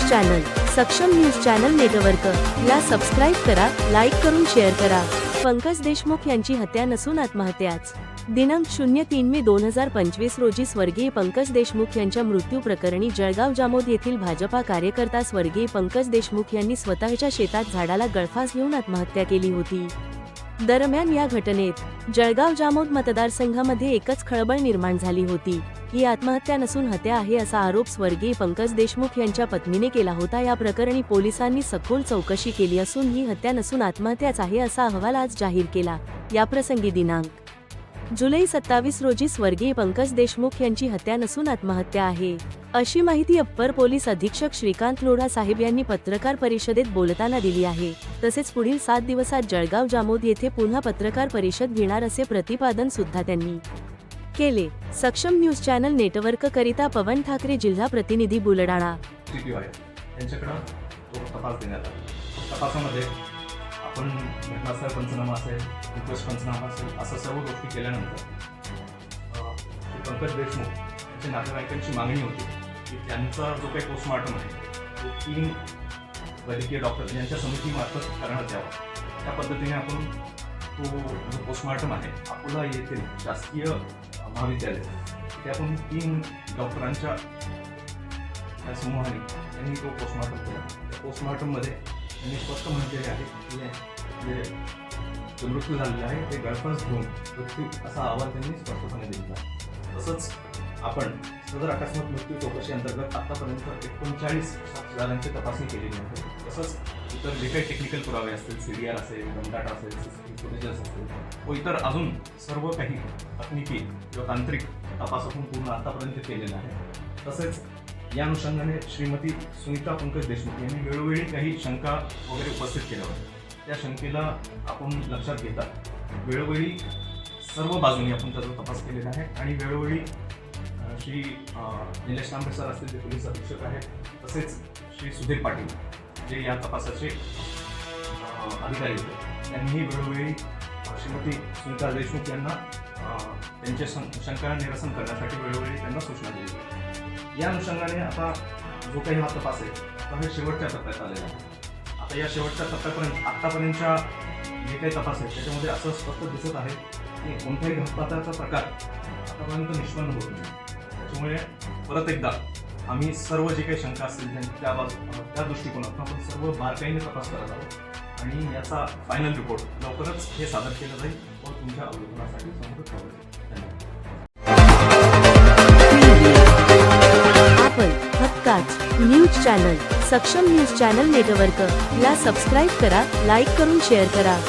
News channel Saksham news channel network. ला subscribe करा like करून शेअर करा. पंकज देशमुख यांची हत्या नसून आत्महत्याच. दिनांक शून्य तीन मे दोन हजार पंचवीस रोजी स्वर्गीय पंकज देशमुख यांच्या मृत्यू प्रकरणी जळगाव जामोद येथील भाजपा कार्यकर्ता स्वर्गीय पंकज देशमुख यांनी स्वतःच्या शेतात झाडाला गळफास घेऊन आत्महत्या केली होती. दरम्यान या घटनेत जळगाव जामोद मतदारसंघामध्ये एकच खळबळ निर्माण झाली होती. ही आत्महत्या नसून हत्या आहे असा आरोप स्वर्गीय पंकज देशमुख यांच्या पत्नीने केला होता. या प्रकरणी पोलिसांनी सखोल चौकशी केली असून ही हत्या नसून आत्महत्याच आहे असा अहवाल आज जाहीर केला. याप्रसंगी दिनांक. जुलै सत्तावीस रोजी स्वर्गीय पंकज देशमुख यांची हत्या नसून आत्महत्या आहे. अशी माहिती अप्पर पोलीस अधीक्षक श्रीकांत लोढा साहेब यांनी पत्रकार परिषदेत बोलताना दिली आहे. तसेच पुढील सात दिवसात जळगाव जामोद येथे पुन्हा पत्रकार परिषद घेणार असे प्रतिपादन सुद्धा त्यांनी केले. सक्षम न्यूज चॅनल नेटवर्क करिता पवन ठाकरे जिल्हा प्रतिनिधी बुलडाणा तपास देण्यात आला. तपासामध्ये आपण घटनास्थळ पंचनामा असेल रिक्वेस्ट पंचनामा असेल असं सर्व गोष्टी केल्यानंतर पंकज देशमुख यांच्या नातेवाईकांची मागणी होती की त्यांचा जो काही पोस्टमॉर्टम आहे तो तीन वैद्यकीय डॉक्टर यांच्या समितीमार्फत करण्यात यावा. त्या पद्धतीने आपण तो जो पोस्टमॉर्टम आहे अकोला येथील शासकीय महाविद्यालय. त्यातून तीन डॉक्टरांच्या या समूहाने त्यांनी तो पोस्टमॉर्टम केला. त्या पोस्टमॉर्टममध्ये त्यांनी स्पष्ट म्हटलेले आहे की जे जो मृत्यू झालेला आहे ते गळफस घेऊन मृत्यू असा आवाज त्यांनी स्पष्टपणे दिला तसंच आपण सदर अकस्मात मृत्यू चौकशी अंतर्गत आतापर्यंत एकोणचाळीस साक्षीदारांची तपासणी केलेली आहे. तसंच इतर जे काही टेक्निकल पुरावे असतील सी डी आर असेल गमडाटा असेल फुटेजेस असतील व इतर अजून सर्व काही तकनिकी किंवा तांत्रिक तपास आपण पूर्ण आतापर्यंत केलेला आहे. तसेच या अनुषंगाने श्रीमती सुनीता पंकज देशमुख यांनी वेळोवेळी काही शंका वगैरे उपस्थित केल्या होत्या. त्या शंकेला आपण लक्षात घेता. वेळोवेळी सर्व बाजूनी आपण त्याचा तपास केलेला आहे आणि वेळोवेळी श्री निलेश तांबे सर असतील जे पोलीस अधीक्षक आहेत. तसेच श्री सुधीर पाटील. जे या तपासाचे अधिकारी होते. त्यांनी वेळोवेळी श्रीमती सुनीता देशमुख यांना त्यांच्या शंका निरसन करण्यासाठी वेळोवेळी त्यांना सूचना दिली या अनुषंगाने आता जो काही हा तपास आहे तो हे शेवटच्या टप्प्यात आलेला आहे. आता या शेवटच्या टप्प्यापर्यंत आत्तापर्यंतच्या जे काही तपास आहेत त्याच्यामध्ये असं स्पष्ट दिसत आहे की कोणत्याही घातपाताचा प्रकार आतापर्यंत निष्पन्न होत नाही. त्याच्यामुळे परत एकदा आम्ही सर्व जे काही शंका असतील त्या- बाजू त्या दृष्टिकोनातून आपण सर्व बारकाईने तपास करत आहोत. आणि याचा फायनल रिपोर्ट लवकरच हे सादर केलं जाईल. व तुमच्या अवलोकनासाठी समोर ठेवलं जाईल धन्यवाद. आपण हक्काच news channel Saksham news channel network ला सबस्क्राईब करा लाईक करून शेअर करा.